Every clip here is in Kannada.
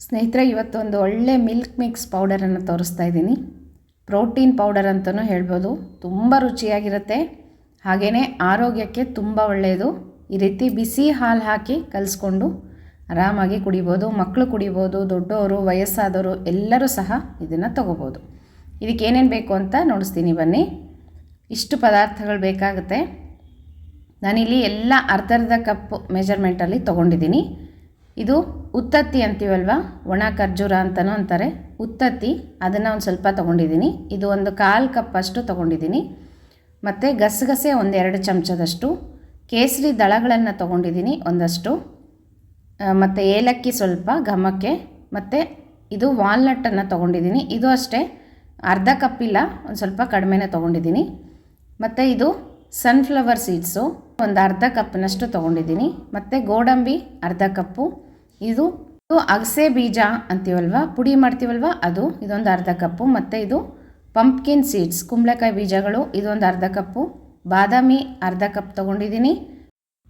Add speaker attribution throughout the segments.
Speaker 1: ಸ್ನೇಹಿತರೆ ಇವತ್ತೊಂದು ಒಳ್ಳೆ ಮಿಲ್ಕ್ ಮಿಕ್ಸ್ ಪೌಡರನ್ನು ತೋರಿಸ್ತಾ ಇದ್ದೀನಿ. ಪ್ರೋಟೀನ್ ಪೌಡರ್ ಅಂತಲೂ ಹೇಳ್ಬೋದು. ತುಂಬ ರುಚಿಯಾಗಿರುತ್ತೆ. ಹಾಗೆಯೇ ಆರೋಗ್ಯಕ್ಕೆ ತುಂಬ ಒಳ್ಳೆಯದು. ಈ ರೀತಿ ಬಿಸಿ ಹಾಲು ಹಾಕಿ ಕಲಿಸ್ಕೊಂಡು ಆರಾಮಾಗಿ ಕುಡಿಬೋದು. ಮಕ್ಕಳು ಕುಡಿಬೋದು ದೊಡ್ಡವರು ವಯಸ್ಸಾದವರು ಎಲ್ಲರೂ ಸಹ ಇದನ್ನು ತಗೋಬೋದು. ಇದಕ್ಕೆ ಏನೇನು ಬೇಕು ಅಂತ ನೋಡಿಸ್ತೀನಿ. ಬನ್ನಿ. ಇಷ್ಟು ಪದಾರ್ಥಗಳು ಬೇಕಾಗುತ್ತೆ. ನಾನಿಲ್ಲಿ ಎಲ್ಲ ಅರ್ಧ ಅರ್ಧ ಕಪ್ ಮೆಜರ್ಮೆಂಟಲ್ಲಿ ತೊಗೊಂಡಿದ್ದೀನಿ. ಇದು ಉತ್ತತ್ತಿ ಅಂತೀವಲ್ವ? ಒಣ ಖರ್ಜೂರ ಅಂತಲೂ ಅಂತಾರೆ. ಉತ್ತತ್ತಿ, ಅದನ್ನು ಒಂದು ಸ್ವಲ್ಪ ತೊಗೊಂಡಿದ್ದೀನಿ ಇದು ಒಂದು ಕಾಲು ಕಪ್ ಅಷ್ಟು ತೊಗೊಂಡಿದ್ದೀನಿ ಮತ್ತು ಗಸಗಸೆ ಒಂದೆರಡು ಚಮಚದಷ್ಟು. ಕೇಸರಿ ದಳಗಳನ್ನು ತೊಗೊಂಡಿದ್ದೀನಿ ಒಂದಷ್ಟು. ಮತ್ತು ಏಲಕ್ಕಿ ಸ್ವಲ್ಪ ಘಮಕ್ಕೆ. ಮತ್ತು ಇದು ವಾಲ್ನಟ್ಟನ್ನು ತೊಗೊಂಡಿದ್ದೀನಿ ಇದು ಅಷ್ಟೇ. ಅರ್ಧ ಇಲ್ಲ, ಒಂದು ಸ್ವಲ್ಪ ಕಡಿಮೆನೇ ತೊಗೊಂಡಿದ್ದೀನಿ ಮತ್ತು ಇದು ಸನ್ಫ್ಲವರ್ ಸೀಡ್ಸು ಒಂದು ಅರ್ಧ ಕಪ್ನಷ್ಟು ತೊಗೊಂಡಿದ್ದೀನಿ. ಮತ್ತು ಗೋಡಂಬಿ ಅರ್ಧ ಕಪ್ಪು. ಇದು ಅಗಸೆ ಬೀಜ ಅಂತೀವಲ್ವ? ಪುಡಿ ಮಾಡ್ತೀವಲ್ವ? ಅದು ಇದೊಂದು ಅರ್ಧ ಕಪ್ಪು. ಮತ್ತು ಇದು ಪಂಪ್ಕಿನ್ ಸೀಡ್ಸ್ ಕುಂಬಳಕಾಯಿ ಬೀಜಗಳು, ಇದೊಂದು ಅರ್ಧ ಕಪ್ಪು. ಬಾದಾಮಿ ಅರ್ಧ ಕಪ್ ತೊಗೊಂಡಿದ್ದೀನಿ.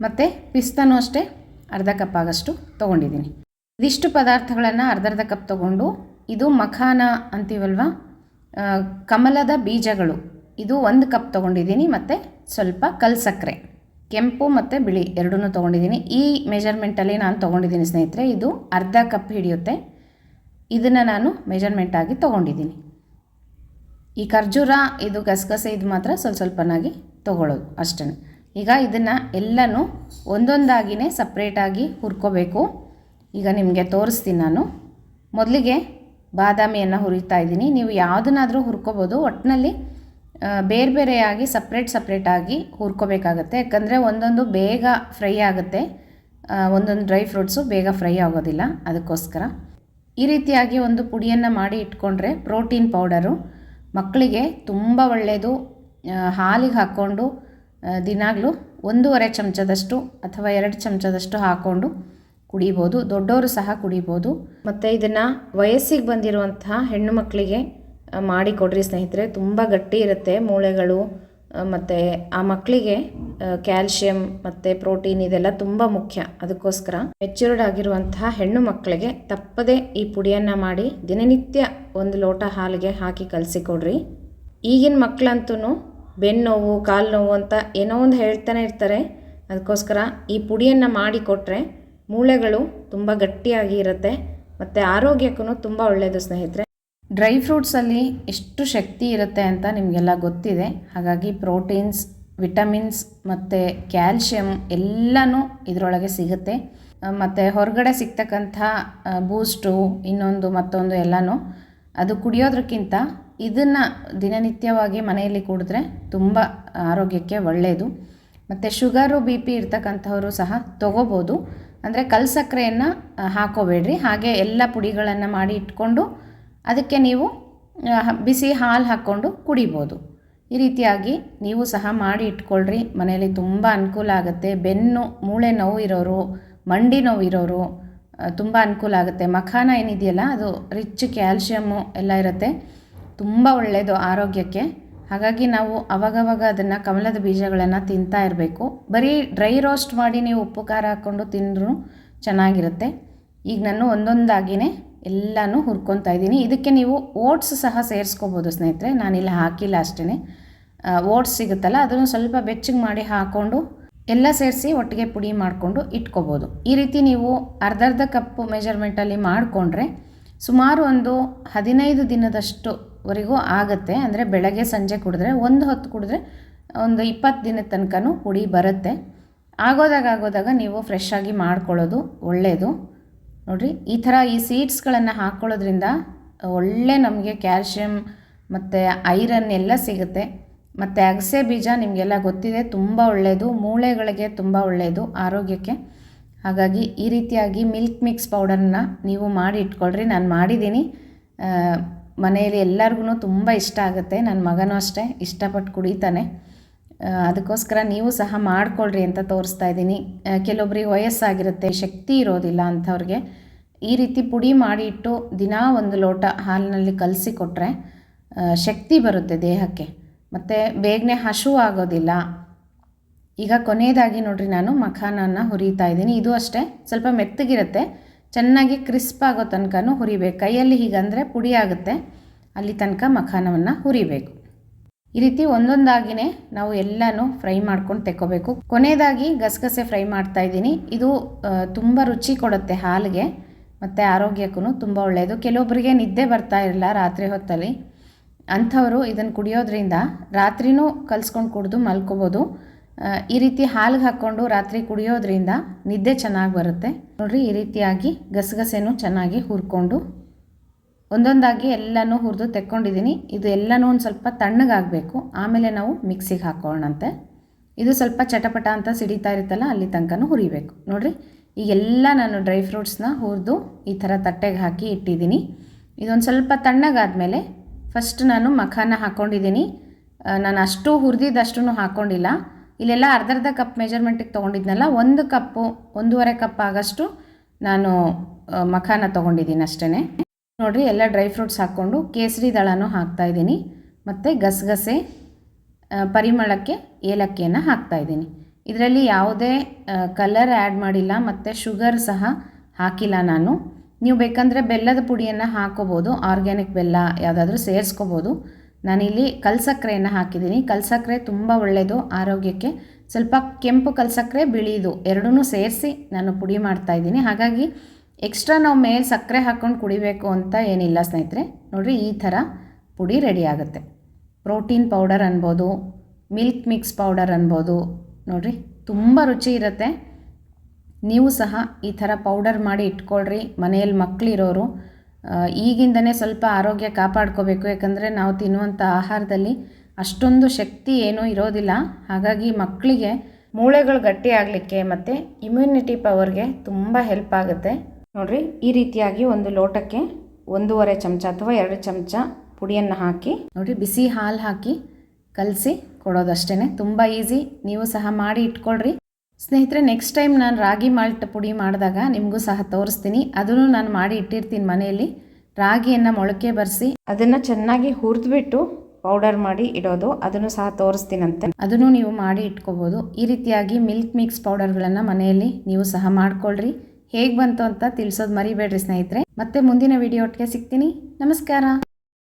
Speaker 1: ಮತ್ತು ಪಿಸ್ತಾನೂ ಅಷ್ಟೇ ಅರ್ಧ ಕಪ್ ಆಗಷ್ಟು ತೊಗೊಂಡಿದ್ದೀನಿ. ಇದಿಷ್ಟು ಪದಾರ್ಥಗಳನ್ನು ಅರ್ಧ ಅರ್ಧ ಕಪ್ ತೊಗೊಂಡು, ಇದು ಮಖಾನ ಅಂತೀವಲ್ವ? ಕಮಲದ ಬೀಜಗಳು. ಇದು ಒಂದು ಕಪ್ ತೊಗೊಂಡಿದ್ದೀನಿ ಮತ್ತು ಸ್ವಲ್ಪ ಕಲ್ ಸಕ್ಕರೆ. ಕೆಂಪು ಮತ್ತು ಬಿಳಿ ಎರಡೂ ತೊಗೊಂಡಿದ್ದೀನಿ. ಈ ಮೆಜರ್ಮೆಂಟಲ್ಲಿ ನಾನು ತೊಗೊಂಡಿದ್ದೀನಿ ಸ್ನೇಹಿತರೆ, ಇದು ಅರ್ಧ ಕಪ್ ಹಿಡಿಯುತ್ತೆ. ಇದನ್ನು ನಾನು ಮೆಜರ್ಮೆಂಟಾಗಿ ತೊಗೊಂಡಿದ್ದೀನಿ. ಈ ಖರ್ಜೂರ, ಇದು ಗಸಗಸೆ, ಇದು ಮಾತ್ರ ಸ್ವಲ್ಪ ಸ್ವಲ್ಪನಾಗಿ ತೊಗೊಳ್ಳೋದು ಅಷ್ಟೇ ಈಗ ಇದನ್ನು ಎಲ್ಲನೂ ಒಂದೊಂದಾಗಿಯೇ ಸಪ್ರೇಟಾಗಿ ಹುರ್ಕೋಬೇಕು. ಈಗ ನಿಮಗೆ ತೋರಿಸ್ತೀನಿ ನಾನು. ಮೊದಲಿಗೆ ಬಾದಾಮಿಯನ್ನು ಹುರಿತಾ ಇದ್ದೀನಿ. ನೀವು ಯಾವುದನ್ನಾದರೂ ಹುರ್ಕೋಬೋದು. ಒಟ್ಟಿನಲ್ಲಿ ಬೇರೆ ಬೇರೆಯಾಗಿ ಸಪ್ರೇಟ್ ಸಪ್ರೇಟಾಗಿ ಹುರ್ಕೋಬೇಕಾಗತ್ತೆ. ಯಾಕಂದರೆ ಒಂದೊಂದು ಬೇಗ ಫ್ರೈ ಆಗುತ್ತೆ. ಒಂದೊಂದು ಡ್ರೈ ಫ್ರೂಟ್ಸು ಬೇಗ ಫ್ರೈ ಆಗೋದಿಲ್ಲ. ಅದಕ್ಕೋಸ್ಕರ ಈ ರೀತಿಯಾಗಿ ಒಂದು ಪುಡಿಯನ್ನು ಮಾಡಿ ಇಟ್ಕೊಂಡ್ರೆ ಪ್ರೋಟೀನ್ ಪೌಡರು ಮಕ್ಕಳಿಗೆ ತುಂಬ ಒಳ್ಳೆಯದು ಹಾಲಿಗೆ ಹಾಕ್ಕೊಂಡು ದಿನಾಗಲೂ ಒಂದೂವರೆ ಚಮಚದಷ್ಟು ಅಥವಾ ಎರಡು ಚಮಚದಷ್ಟು ಹಾಕ್ಕೊಂಡು ಕುಡಿಬೋದು. ದೊಡ್ಡವರು ಸಹ ಕುಡಿಬೋದು. ಮತ್ತು ಇದನ್ನು ವಯಸ್ಸಿಗೆ ಬಂದಿರುವಂತಹ ಹೆಣ್ಣು ಮಕ್ಕಳಿಗೆ ಮಾಡಿ ಕೊಡ್ರಿ ಸ್ನೇಹಿತರೆ. ತುಂಬ ಗಟ್ಟಿ ಇರುತ್ತೆ ಮೂಳೆಗಳು ಮತ್ತು ಆ ಮಕ್ಕಳಿಗೆ ಕ್ಯಾಲ್ಶಿಯಂ ಮತ್ತು ಪ್ರೋಟೀನ್ ಇದೆಲ್ಲ ತುಂಬ ಮುಖ್ಯ ಅದಕ್ಕೋಸ್ಕರ. ಮೆಚ್ಯೂರ್ಡ್ ಆಗಿರುವಂತಹ ಹೆಣ್ಣು ಮಕ್ಕಳಿಗೆ ತಪ್ಪದೇ ಈ ಪುಡಿಯನ್ನು ಮಾಡಿ ದಿನನಿತ್ಯ ಒಂದು ಲೋಟ ಹಾಲಿಗೆ ಹಾಕಿ ಕಲಸಿಕೊಡ್ರಿ. ಈಗಿನ ಮಕ್ಕಳಂತೂ ಬೆನ್ನೋವು ಕಾಲು ನೋವು ಅಂತ ಏನೋ ಒಂದು ಹೇಳ್ತಾನೆ ಇರ್ತಾರೆ. ಅದಕ್ಕೋಸ್ಕರ ಈ ಪುಡಿಯನ್ನು ಮಾಡಿ ಕೊಟ್ಟರೆ ಮೂಳೆಗಳು ತುಂಬ ಗಟ್ಟಿಯಾಗಿ ಇರುತ್ತೆ. ಮತ್ತು ಆರೋಗ್ಯಕ್ಕೂ ತುಂಬ ಒಳ್ಳೆಯದು ಸ್ನೇಹಿತರೆ. ಡ್ರೈ ಫ್ರೂಟ್ಸಲ್ಲಿ ಎಷ್ಟು ಶಕ್ತಿ ಇರುತ್ತೆ ಅಂತ ನಿಮಗೆಲ್ಲ ಗೊತ್ತಿದೆ. ಹಾಗಾಗಿ ಪ್ರೋಟೀನ್ಸ್ ವಿಟಮಿನ್ಸ್ ಮತ್ತು ಕ್ಯಾಲ್ಶಿಯಂ ಎಲ್ಲನೂ ಇದರೊಳಗೆ ಸಿಗುತ್ತೆ. ಮತ್ತು ಹೊರಗಡೆ ಸಿಗ್ತಕ್ಕಂಥ ಬೂಸ್ಟು ಇನ್ನೊಂದು ಮತ್ತೊಂದು ಎಲ್ಲನೂ ಅದು ಕುಡಿಯೋದಕ್ಕಿಂತ ಇದನ್ನು ದಿನನಿತ್ಯವಾಗಿ ಮನೆಯಲ್ಲಿ ಕುಡಿದ್ರೆ ತುಂಬ ಆರೋಗ್ಯಕ್ಕೆ ಒಳ್ಳೆಯದು ಮತ್ತು ಶುಗರು ಬಿ ಪಿ ಇರ್ತಕ್ಕಂಥವರು ಸಹ ತೊಗೋಬೋದು. ಅಂದರೆ ಕಲ್ಸಕ್ಕರೆಯನ್ನು ಹಾಕೋಬೇಡ್ರಿ. ಹಾಗೆ ಎಲ್ಲ ಪುಡಿಗಳನ್ನು ಮಾಡಿ ಇಟ್ಕೊಂಡು ಅದಕ್ಕೆ ನೀವು ಬಿಸಿ ಹಾಲು ಹಾಕ್ಕೊಂಡು ಕುಡಿಬೋದು. ಈ ರೀತಿಯಾಗಿ ನೀವು ಸಹ ಮಾಡಿ ಇಟ್ಕೊಳ್ರಿ. ಮನೆಯಲ್ಲಿ ತುಂಬ ಅನುಕೂಲ ಆಗುತ್ತೆ. ಬೆನ್ನು, ಮೂಳೆ ನೋವು ಇರೋರು, ಮಂಡಿ ನೋವು ಇರೋರು ತುಂಬ ಅನುಕೂಲ ಆಗುತ್ತೆ. ಮಖಾನ ಏನಿದೆಯಲ್ಲ, ಅದು ರಿಚ್ ಕ್ಯಾಲ್ಶಿಯಮ್ಮು ಎಲ್ಲ ಇರುತ್ತೆ. ತುಂಬ ಒಳ್ಳೆಯದು ಆರೋಗ್ಯಕ್ಕೆ. ಹಾಗಾಗಿ ನಾವು ಅವಾಗವಾಗ ಅದನ್ನು ಕಮಲದ ಬೀಜಗಳನ್ನು ತಿಂತಾ ಇರಬೇಕು. ಬರೀ ಡ್ರೈ ರೋಸ್ಟ್ ಮಾಡಿ ನೀವು ಉಪ್ಪು, ಖಾರ ಹಾಕ್ಕೊಂಡು ತಿಂದರೂ ಚೆನ್ನಾಗಿರುತ್ತೆ. ಈಗ ನಾನು ಒಂದೊಂದಾಗಿಯೇ ಎಲ್ಲನೂ ಹುರ್ಕೊತಾ ಇದ್ದೀನಿ. ಇದಕ್ಕೆ ನೀವು ಓಟ್ಸ್ ಸಹ ಸೇರಿಸ್ಕೋಬೋದು ಸ್ನೇಹಿತರೆ. ನಾನಿಲ್ಲಿ ಹಾಕಿಲ್ಲ ಅಷ್ಟೇ ಓಟ್ಸ್ ಸಿಗುತ್ತಲ್ಲ, ಅದನ್ನು ಸ್ವಲ್ಪ ಬೆಚ್ಚಗೆ ಮಾಡಿ ಹಾಕ್ಕೊಂಡು ಎಲ್ಲ ಸೇರಿಸಿ ಒಟ್ಟಿಗೆ ಪುಡಿ ಮಾಡಿಕೊಂಡು ಇಟ್ಕೋಬೋದು. ಈ ರೀತಿ ನೀವು ಅರ್ಧ ಅರ್ಧ ಕಪ್ ಮೆಜರ್ಮೆಂಟಲ್ಲಿ ಮಾಡಿಕೊಂಡ್ರೆ ಸುಮಾರು ಒಂದು ಹದಿನೈದು ದಿನದಷ್ಟುವರೆಗೂ ಆಗುತ್ತೆ. ಅಂದರೆ ಬೆಳಗ್ಗೆ, ಸಂಜೆ ಕುಡಿದ್ರೆ ಒಂದು ಹೊತ್ತು ಕುಡಿದ್ರೆ ಒಂದು ಇಪ್ಪತ್ತು ದಿನದ ತನಕನೂ ಪುಡಿ ಬರುತ್ತೆ. ಆಗೋದಾಗ ಆಗೋದಾಗ ನೀವು ಫ್ರೆಶ್ ಆಗಿ ಮಾಡ್ಕೊಳ್ಳೋದು ಒಳ್ಳೆಯದು ನೋಡಿರಿ, ಈ ಥರ ಈ ಸೀಡ್ಸ್ಗಳನ್ನು ಹಾಕ್ಕೊಳ್ಳೋದ್ರಿಂದ ಒಳ್ಳೆ ನಮಗೆ ಕ್ಯಾಲ್ಶಿಯಮ್ ಮತ್ತು ಐರನ್ ಎಲ್ಲ ಸಿಗುತ್ತೆ. ಮತ್ತು ಅಗಸೆ ಬೀಜ ನಿಮಗೆಲ್ಲ ಗೊತ್ತಿದೆ, ತುಂಬ ಒಳ್ಳೆಯದು ಮೂಳೆಗಳಿಗೆ ತುಂಬ ಒಳ್ಳೆಯದು ಆರೋಗ್ಯಕ್ಕೆ. ಹಾಗಾಗಿ ಈ ರೀತಿಯಾಗಿ ಮಿಲ್ಕ್ ಮಿಕ್ಸ್ ಪೌಡರನ್ನ ನೀವು ಮಾಡಿ ಇಟ್ಕೊಳ್ರಿ, ನಾನು ಮಾಡಿದ್ದೀನಿ. ಮನೆಯಲ್ಲಿ ಎಲ್ಲರಿಗೂ ತುಂಬ ಇಷ್ಟ ಆಗುತ್ತೆ ನನ್ನ ಮಗನೂ ಅಷ್ಟೇ, ಇಷ್ಟಪಟ್ಟು ಕುಡಿತಾನೆ. ಅದಕ್ಕೋಸ್ಕರ ನೀವು ಸಹ ಮಾಡಿಕೊಳ್ಳ್ರಿ ಅಂತ ತೋರಿಸ್ತಾ ಇದ್ದೀನಿ. ಕೆಲವೊಬ್ರಿಗೆ ವಯಸ್ಸಾಗಿರುತ್ತೆ, ಶಕ್ತಿ ಇರೋದಿಲ್ಲ ಅಂಥವ್ರಿಗೆ ಈ ರೀತಿ ಪುಡಿ ಮಾಡಿ ಇಟ್ಟು ದಿನಾ ಒಂದು ಲೋಟ ಹಾಲಿನಲ್ಲಿ ಕಲಸಿ ಕೊಟ್ಟರೆ ಶಕ್ತಿ ಬರುತ್ತೆ ದೇಹಕ್ಕೆ. ಮತ್ತು ಬೇಗನೆ ಹಶು ಆಗೋದಿಲ್ಲ. ಈಗ ಕೊನೆಯದಾಗಿ ನೋಡ್ರಿ, ನಾನು ಮಖಾನನ್ನು ಹುರಿತಾ ಇದ್ದೀನಿ. ಇದು ಅಷ್ಟೇ, ಸ್ವಲ್ಪ ಮೆತ್ತಗಿರುತ್ತೆ, ಚೆನ್ನಾಗಿ ಕ್ರಿಸ್ಪ್ ಆಗೋ ತನಕನೂ ಹುರಿಬೇಕು. ಕೈಯಲ್ಲಿ ಹೀಗಂದರೆ ಪುಡಿ ಆಗುತ್ತೆ, ಅಲ್ಲಿ ತನಕ ಮಖಾನವನ್ನು ಹುರಿಬೇಕು. ಈ ರೀತಿ ಒಂದೊಂದಾಗಿನೇ ನಾವು ಎಲ್ಲನೂ ಫ್ರೈ ಮಾಡ್ಕೊಂಡು ತೆಕ್ಕೋಬೇಕು. ಕೊನೆಯದಾಗಿ ಗಸಗಸೆ ಫ್ರೈ ಮಾಡ್ತಾ ಇದ್ದೀನಿ. ಇದು ತುಂಬ ರುಚಿ ಕೊಡುತ್ತೆ ಹಾಲಿಗೆ, ಮತ್ತು ಆರೋಗ್ಯಕ್ಕೂ ತುಂಬ ಒಳ್ಳೆಯದು. ಕೆಲವೊಬ್ಬರಿಗೆ ನಿದ್ದೆ ಬರ್ತಾ ಇರಲ್ಲ ರಾತ್ರಿ ಹೊತ್ತಲ್ಲಿ. ಅಂಥವರು ಇದನ್ನು ಕುಡಿಯೋದ್ರಿಂದ ರಾತ್ರಿನೂ ಕಲಿಸ್ಕೊಂಡು ಕುಡಿದು ಮಲ್ಕೋಬೋದು. ಈ ರೀತಿ ಹಾಲಿಗೆ ಹಾಕ್ಕೊಂಡು ರಾತ್ರಿ ಕುಡಿಯೋದ್ರಿಂದ ನಿದ್ದೆ ಚೆನ್ನಾಗಿ ಬರುತ್ತೆ. ನೋಡಿರಿ, ಈ ರೀತಿಯಾಗಿ ಗಸಗಸೆನೂ ಚೆನ್ನಾಗಿ ಹುರ್ಕೊಂಡು ಒಂದೊಂದಾಗಿ ಎಲ್ಲನೂ ಹುರಿದು ತೆಕ್ಕೊಂಡಿದ್ದೀನಿ ಇದು ಎಲ್ಲನೂ ಒಂದು ಸ್ವಲ್ಪ ತಣ್ಣಗಾಗಬೇಕು. ಆಮೇಲೆ ನಾವು ಮಿಕ್ಸಿಗೆ ಹಾಕೋಣಂತೆ ಇದು ಸ್ವಲ್ಪ ಚಟಪಟ ಅಂತ ಸಿಡಿತಾ ಇರುತ್ತಲ್ಲ, ಅಲ್ಲಿ ತನಕನೂ ಹುರಿಬೇಕು. ನೋಡಿರಿ ಈಗೆಲ್ಲ ನಾನು ಡ್ರೈ ಫ್ರೂಟ್ಸ್ನ ಹುರಿದು ಈ ಥರ ತಟ್ಟೆಗೆ ಹಾಕಿ ಇಟ್ಟಿದ್ದೀನಿ ಇದೊಂದು ಸ್ವಲ್ಪ ತಣ್ಣಗಾದಮೇಲೆ ಫಸ್ಟ್ ನಾನು ಮಖಾನ ಹಾಕ್ಕೊಂಡಿದ್ದೀನಿ ನಾನು ಅಷ್ಟು ಹುರಿದಿದ್ದಷ್ಟು ಹಾಕ್ಕೊಂಡಿಲ್ಲ ಇಲ್ಲೆಲ್ಲ ಅರ್ಧ ಅರ್ಧ ಕಪ್ ಮೆಜರ್ಮೆಂಟಿಗೆ ತೊಗೊಂಡಿದ್ನಲ್ಲ, ಒಂದು ಕಪ್ಪು, ಒಂದೂವರೆ ಕಪ್ ಆಗಷ್ಟು ನಾನು ಮಖಾನ ತೊಗೊಂಡಿದ್ದೀನಿ ಅಷ್ಟೇ ನೋಡಿರಿ ಎಲ್ಲ ಡ್ರೈ ಫ್ರೂಟ್ಸ್ ಹಾಕ್ಕೊಂಡು ಕೇಸರಿ ದಳನೂ ಹಾಕ್ತಾ ಇದ್ದೀನಿ. ಮತ್ತು ಗಸಗಸೆ ಪರಿಮಳಕ್ಕೆ ಏಲಕ್ಕಿಯನ್ನು ಹಾಕ್ತಾ ಇದ್ದೀನಿ. ಇದರಲ್ಲಿ ಯಾವುದೇ ಕಲರ್ ಆ್ಯಡ್ ಮಾಡಿಲ್ಲ, ಮತ್ತು ಶುಗರ್ ಸಹ ಹಾಕಿಲ್ಲ ನಾನು. ನೀವು ಬೇಕಂದರೆ ಬೆಲ್ಲದ ಪುಡಿಯನ್ನು ಹಾಕೋಬೋದು ಆರ್ಗ್ಯಾನಿಕ್ ಬೆಲ್ಲ ಯಾವುದಾದ್ರೂ ಸೇರಿಸ್ಕೋಬೋದು. ನಾನಿಲ್ಲಿ ಕಲ್ಸಕ್ಕರೆಯನ್ನು ಹಾಕಿದ್ದೀನಿ. ಕಲ್ಸಕ್ಕರೆ ತುಂಬ ಒಳ್ಳೆಯದು ಆರೋಗ್ಯಕ್ಕೆ. ಸ್ವಲ್ಪ ಕೆಂಪು ಕಲ್ಸಕ್ಕರೆ ಬಿಳಿದು ಎರಡೂ ಸೇರಿಸಿ ನಾನು ಪುಡಿ ಮಾಡ್ತಾ ಇದ್ದೀನಿ. ಹಾಗಾಗಿ ಎಕ್ಸ್ಟ್ರಾ ನಾವು ಮೇಲೆ ಸಕ್ಕರೆ ಹಾಕ್ಕೊಂಡು ಕುಡಿಬೇಕು ಅಂತ ಏನಿಲ್ಲ ಸ್ನೇಹಿತರೆ. ನೋಡಿರಿ ಈ ಥರ ಪುಡಿ ರೆಡಿ ಆಗುತ್ತೆ. ಪ್ರೋಟೀನ್ ಪೌಡರ್ ಅನ್ಬೋದು ಮಿಲ್ಕ್ ಮಿಕ್ಸ್ ಪೌಡರ್ ಅನ್ಬೋದು. ನೋಡಿರಿ, ತುಂಬ ರುಚಿ ಇರುತ್ತೆ. ನೀವು ಸಹ ಈ ಥರ ಪೌಡರ್ ಮಾಡಿ ಇಟ್ಕೊಳ್ರಿ. ಮನೆಯಲ್ಲಿ ಮಕ್ಕಳಿರೋರು ಈಗಿಂದನೇ ಸ್ವಲ್ಪ ಆರೋಗ್ಯ ಕಾಪಾಡ್ಕೋಬೇಕು. ಯಾಕಂದರೆ ನಾವು ತಿನ್ನುವಂಥ ಆಹಾರದಲ್ಲಿ ಅಷ್ಟೊಂದು ಶಕ್ತಿ ಏನೂ ಇರೋದಿಲ್ಲ. ಹಾಗಾಗಿ ಮಕ್ಕಳಿಗೆ ಮೂಳೆಗಳು ಗಟ್ಟಿ ಆಗಲಿಕ್ಕೆ ಮತ್ತು ಇಮ್ಯುನಿಟಿ ಪವರ್ಗೆ ತುಂಬ ಹೆಲ್ಪ್ ಆಗುತ್ತೆ. ನೋಡಿರಿ, ಈ ರೀತಿಯಾಗಿ ಒಂದು ಲೋಟಕ್ಕೆ ಒಂದೂವರೆ ಚಮಚ ಅಥವಾ ಎರಡು ಚಮಚ ಪುಡಿಯನ್ನು ಹಾಕಿ, ನೋಡಿರಿ, ಬಿಸಿ ಹಾಲು ಹಾಕಿ ಕಲಸಿ ಕೊಡೋದಷ್ಟೇ ತುಂಬ ಈಸಿ, ನೀವು ಸಹ ಮಾಡಿ ಇಟ್ಕೊಳ್ರಿ. ಸ್ನೇಹಿತರೆ ನೆಕ್ಸ್ಟ್ ಟೈಮ್ ನಾನು ರಾಗಿ ಮಾಲ್ಟ್ ಪುಡಿ ಮಾಡಿದಾಗ ನಿಮಗೂ ಸಹ ತೋರಿಸ್ತೀನಿ. ಅದನ್ನು ನಾನು ಮಾಡಿ ಇಟ್ಟಿರ್ತೀನಿ ಮನೆಯಲ್ಲಿ. ರಾಗಿಯನ್ನು ಮೊಳಕೆ ಬರೆಸಿ ಅದನ್ನು ಚೆನ್ನಾಗಿ ಹುರಿದ್ಬಿಟ್ಟು ಪೌಡರ್ ಮಾಡಿ ಇಡೋದು, ಅದನ್ನು ಸಹ ತೋರಿಸ್ತೀನಂತೆ. ಅದನ್ನು ನೀವು ಮಾಡಿ ಇಟ್ಕೋಬೋದು. ಈ ರೀತಿಯಾಗಿ ಮಿಲ್ಕ್ ಮಿಕ್ಸ್ ಪೌಡರ್ಗಳನ್ನು ಮನೆಯಲ್ಲಿ ನೀವು ಸಹ ಮಾಡ್ಕೊಳ್ರಿ. ಹೇಗೆ ಬಂತು ಅಂತ ತಿಳಿಸೋದು ಮರಿಬೇಡ್ರಿ ಸ್ನೇಹಿತರೆ. ಮತ್ತೆ ಮುಂದಿನ ವಿಡಿಯೋ ಒಟ್ಟಿಗೆ ಸಿಗ್ತೀನಿ. ನಮಸ್ಕಾರ.